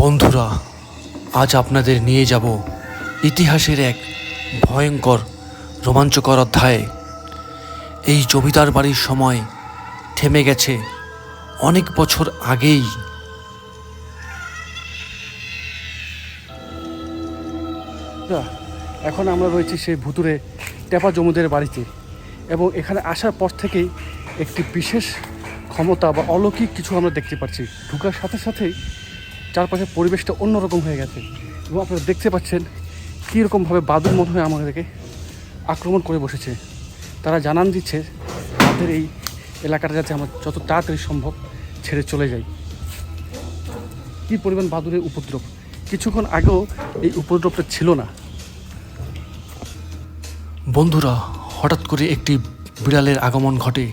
বন্ধুরা, আজ আপনাদের নিয়ে যাব ইতিহাসের এক ভয়ঙ্কর রোমাঞ্চকর অধ্যায়ে। এই জমিদার বাড়ির সময় থেমে গেছে অনেক বছর আগেই। এখন আমরা রয়েছি সেই ভুতুরে টেপা জমিদের বাড়িতে এবং এখানে আসার পর থেকেই একটি বিশেষ ক্ষমতা বা অলৌকিক কিছু আমরা দেখতে পাচ্ছি। ঢুকার সাথে সাথেই চারপাশের পরিবেশটা অন্যরকম হয়ে গেছে। এবং আপনারা দেখতে পাচ্ছেন কীরকমভাবে বাদুর মনে হয় আমাদেরকে আক্রমণ করে বসেছে। তারা জানান দিচ্ছে তাদের এই এলাকাটা যাতে আমরা যত তাড়াতাড়ি সম্ভব ছেড়ে চলে যাই। কী পরিমাণ বাদুরের উপদ্রব? কিছুক্ষণ আগেও এই উপদ্রবটা ছিল না। বন্ধুরা, হঠাৎ করে একটি বিড়ালের আগমন ঘটে।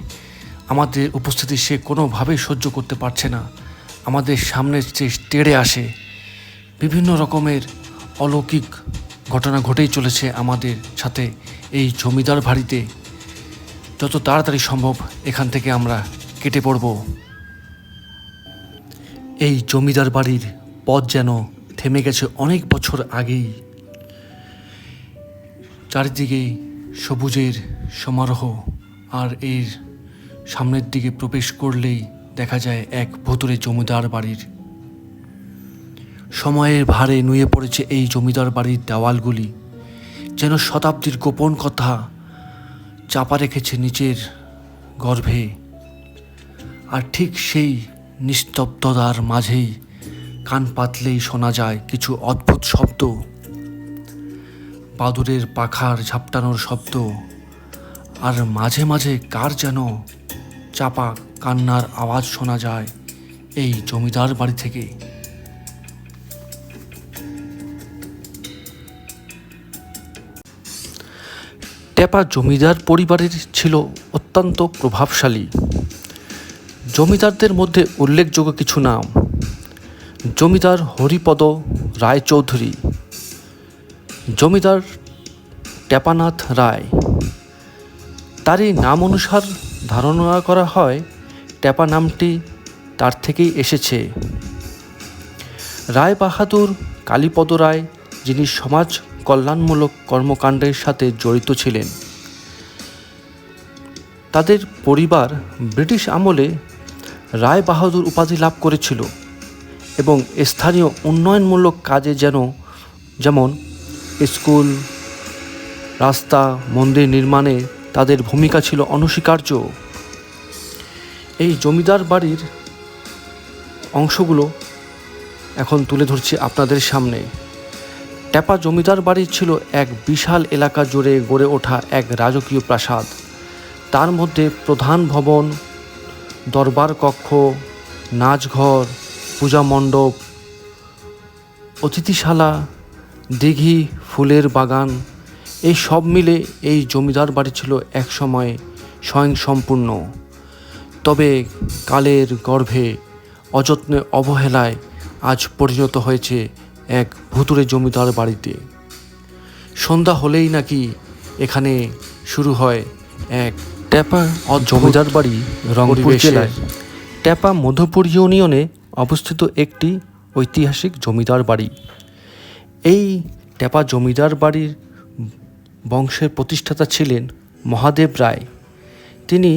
আমাদের উপস্থিতি সে কোনোভাবেই সহ্য করতে পারছে না। আমাদের সামনে সে তেড়ে আসে, বিভিন্ন রকমের অলৌকিক ঘটনা ঘটেই চলেছে আমাদের সাথে এই জমিদার বাড়িতে। যত তাড়াতাড়ি সম্ভব এখান থেকে আমরা কেটে পড়ব। এই জমিদার বাড়ির পথ যেন থেমে গেছে অনেক বছর আগেই। চারিদিকে সবুজের সমারোহ আর এর সামনের দিকে প্রবেশ করলেই দেখা যায় এক ভুতুরে জমিদার বাড়ির। সময়ের ভারে নুয়ে পড়েছে এই জমিদার বাড়ির দেওয়ালগুলি। যেন শতাব্দীর গোপন কথা চাপা রেখেছে নিচের গর্ভে। আর ঠিক সেই নিস্তব্ধতার মাঝেই কান পাতলেই শোনা যায় কিছু অদ্ভুত শব্দ। বাদুরের পাখার ঝাপটানোর শব্দ। আর মাঝে মাঝে কার যেন চাপা কান্নার আওয়াজ শোনা যায় এই জমিদার বাড়ি থেকে। টেপা জমিদার পরিবারের ছিল অত্যন্ত প্রভাবশালী। জমিদারদের মধ্যে উল্লেখযোগ্য কিছু নাম। জমিদার হরিপদ রায়চৌধুরী। জমিদার টেপানাথ রায়। তারই নাম অনুসার ধারণা করা হয় টেপা নামটি তার থেকেই এসেছে। রায় বাহাদুর, কালীপদ রায়, যিনি সমাজ কল্যাণমূলক কর্মকাণ্ডের সাথে জড়িত ছিলেন, তাদের পরিবার ব্রিটিশ আমলে রায় বাহাদুর উপাধি লাভ করেছিল এবং স্থানীয় উন্নয়নমূলক কাজে যেন, যেমন স্কুল, রাস্তা, মন্দির নির্মাণে তাদের ভূমিকা ছিল অনস্বীকার্য। এই জমিদার বাড়ির অংশগুলো এখন তুলে ধরছি আপনাদের সামনে। ট্যাপা জমিদার বাড়ি ছিল এক বিশাল এলাকা জুড়ে গড়ে ওঠা এক রাজকীয় প্রাসাদ। তার মধ্যে প্রধান ভবন, দরবার কক্ষ, নাচঘর, পূজা মণ্ডপ, অতিথিশালা, দিঘি, ফুলের বাগান, এই সব মিলে এই জমিদার বাড়ি ছিল এক একসময় স্বয়ংসম্পূর্ণ। তবে কালের গর্ভে অযত্নে অবহেলায় আজ পরিণত হয়েছে এক ভুতুরে জমিদার বাড়িতে। সন্ধ্যা হলেই নাকি এখানে শুরু হয় এক ট্যাপা জমিদার বাড়ি রংপুর জেলায়। ট্যাপা মধুপুর ইউনিয়নে অবস্থিত একটি ঐতিহাসিক জমিদার বাড়ি। এই ট্যাপা জমিদার বাড়ির বংশের প্রতিষ্ঠাতা ছিলেন মহাদেব রায়। তিনি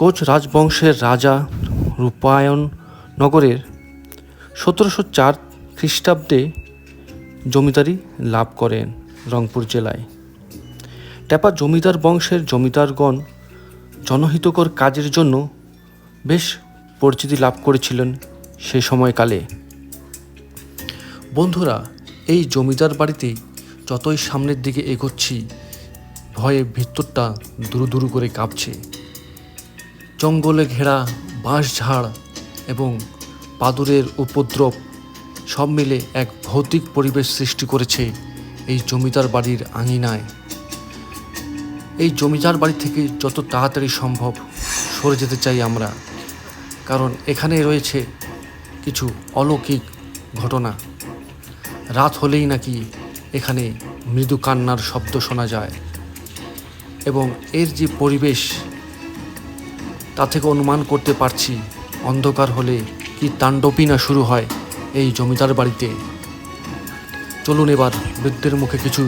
কোচ রাজবংশের রাজা রূপায়ণ নগরের সতেরোশো চার খ্রিস্টাব্দে জমিদারি লাভ করেন রংপুর জেলায়। ট্যাপা জমিদার বংশের জমিদারগণ জনহিতকর কাজের জন্য বেশ পরিচিতি লাভ করেছিলেন সে সময়কালে। বন্ধুরা, এই জমিদার বাড়িতে যতই সামনের দিকে এগোচ্ছি, ভয়ে ভিতরটা দুরু দুরু করে কাঁপছে। জঙ্গলে ঘেরা বাঁশঝাড় এবং পাদুরের উপদ্রব সব মিলে এক ভৌতিক পরিবেশ সৃষ্টি করেছে এই জমিদার বাড়ির আঙিনায়। এই জমিদার বাড়ি থেকে যত তাড়াতাড়ি সম্ভব সরে যেতে চাই আমরা, কারণ এখানে রয়েছে কিছু অলৌকিক ঘটনা। রাত হলেই নাকি এখানে মৃদু কান্নার শব্দ শোনা যায় এবং এর যে পরিবেশ তা থেকে অনুমান করতে পারছি অন্ধকার হলে কি তাণ্ডবই না শুরু হয় এই জমিদার বাড়িতে। চলুন এবার বৃদ্ধের মুখে কিছু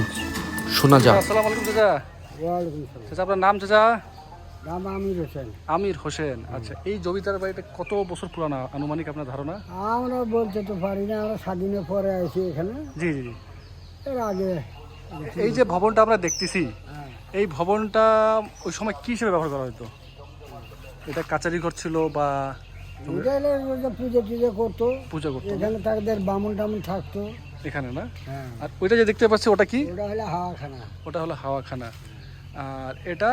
শোনা যাক। আসসালামু আলাইকুম চাচা। চাচা আপনার নাম চাচা? নাম আমির হোসেন। আমির হোসেন। আচ্ছা এই জমিদার বাড়িটা কত বছর পুরানা? আনুমানিক আপনার ধারণা? আমরা বলতে তো পারি না আমরা স্বাধীনের পরে আইছি এখানে। জি জি জি। এর আগে এই যে ভবনটা আমরা দেখতেছি হ্যাঁ। এই ভবনটা ওই সময় কি হিসেবে ব্যবহার করা হতো? এটা কাচারি ঘর ছিল বা পুজো টুজো করতো। পূজা করতো এখানে তাদের বামুন টামুন থাকতো। এখানে না? হ্যাঁ। আর ওইটা যে দেখতে পাচ্ছি ওটা কি? ওটা হলো হাওয়াখানা। ওটা হলো হাওয়াখানা। আর এটা?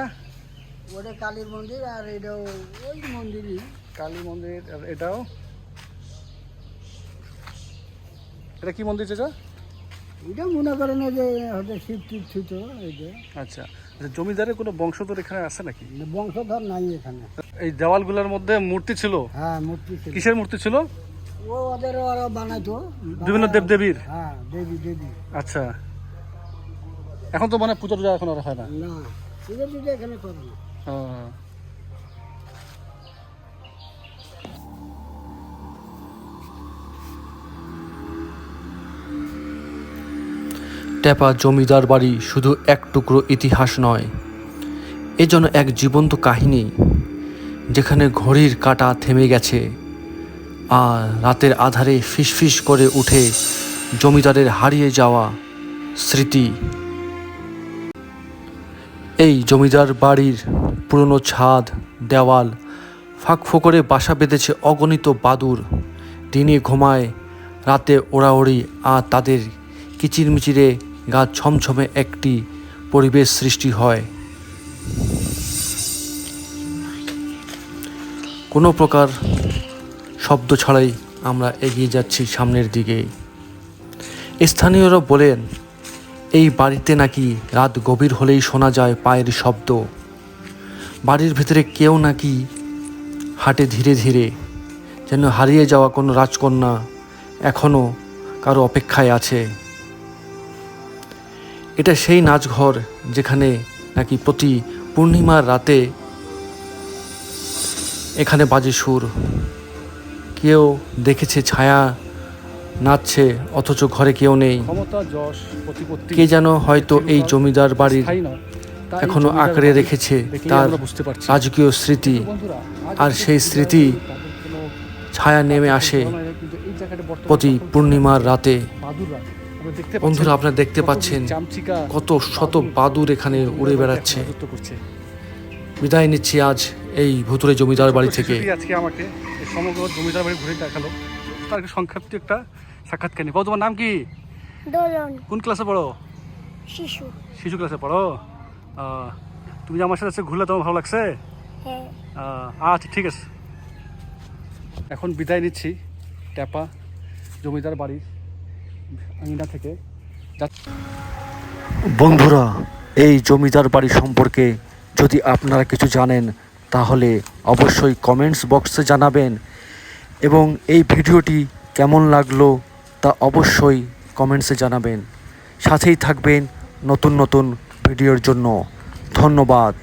ওটা কালীর মন্দির আর এটাও ওই মন্দিরই। কালী মন্দির আর এটাও? এটা কি মন্দির চাচা এটা মনে করে না যে হয়তো শিব টিপ ছিল এইটা আচ্ছা আচ্ছা, জমিদারের কোনো বংশধর এখানে আছে নাকি? বংশধর নাই এখানে। এই দেওয়ালগুলোর মধ্যে মূর্তি ছিল? হ্যাঁ মূর্তি ছিল। কিসের মূর্তি ছিল? ও ওদের ওরা বানাইতো। বিভিন্ন দেবদেবীর? হ্যাঁ দেবী দেবী। আচ্ছা। এখন তো মানে পূজা টুজা এখন আর হয় না? না পূজা টুজা এখানে করে না। ও। টেপা জমিদার বাড়ি শুধু এক টুকরো ইতিহাস নয়, এ যেন এক জীবন্ত কাহিনী, যেখানে ঘড়ির কাঁটা থেমে গেছে আর রাতের আধারে ফিসফিস করে উঠে জমিদারের হারিয়ে যাওয়া স্মৃতি। এই জমিদার বাড়ির পুরনো ছাদ, দেওয়াল ফাঁক ফোকরে বাসা বেঁধেছে অগণিত বাদুর দিনে ঘুমায়, রাতে ওড়াওড়ি, আর তাদের কিচিরমিচিরে গা ছমছমে একটি পরিবেশ সৃষ্টি হয়। কোনো প্রকার শব্দ ছাড়াই আমরা এগিয়ে যাচ্ছি সামনের দিকে। স্থানীয়রা বলেন, এই বাড়িতে নাকি রাত গভীর হলেই শোনা যায় পায়ের শব্দ। বাড়ির ভিতরে কেউ নাকি হাঁটে ধীরে ধীরে, যেন হারিয়ে যাওয়া কোনো রাজকন্যা এখনও কারও অপেক্ষায় আছে। এটা সেই নাচঘর যেখানে নাকি প্রতি পূর্ণিমার রাতে এখানে বাজে সুর। কেউ দেখেছে ছায়া নাচছে অথচ ঘরে কেউ নেই। কে যেন হয়তো এই জমিদার বাড়ির এখনও আঁকড়ে রেখেছে তার রাজকীয় স্মৃতি। আর সেই স্মৃতি ছায়া নেমে আসে প্রতি পূর্ণিমার রাতে। বন্ধুরা আপনারা দেখতে পাচ্ছেন কত শত বাদুর এখানে উড়ে বেড়াচ্ছে। করছে। বিদায় নিচ্ছি আজ এই ভুতুরে জমিদার বাড়ি থেকে। আজকে আমাকে সমগ্র জমিদার বাড়ি ঘুরে দেখাল। তার সংক্ষিপ্ত একটা সাক্ষাৎকার। বাবু, তোমার নাম কি? দোলন। কোন ক্লাসে পড়ো? শিশু। শিশু ক্লাসে পড়ো? তুমি যে আমার সাথে আজকে ঘুরলে তোমার ভালো লাগছে? হ্যাঁ। আচ্ছা ঠিক আছে। এখন বিদায় নিচ্ছি। ট্যাপা জমিদার বাড়ির আঙিনা থেকে। বন্ধুরা, এই জমিদার বাড়ি সম্পর্কে যদি আপনারা কিছু জানেন, তাহলে অবশ্যই কমেন্টস বক্সে জানাবেন। এবং এই ভিডিওটি কেমন লাগল, তা অবশ্যই কমেন্টসে জানাবেন। সাথেই থাকবেন নতুন নতুন ভিডিওর জন্য। ধন্যবাদ।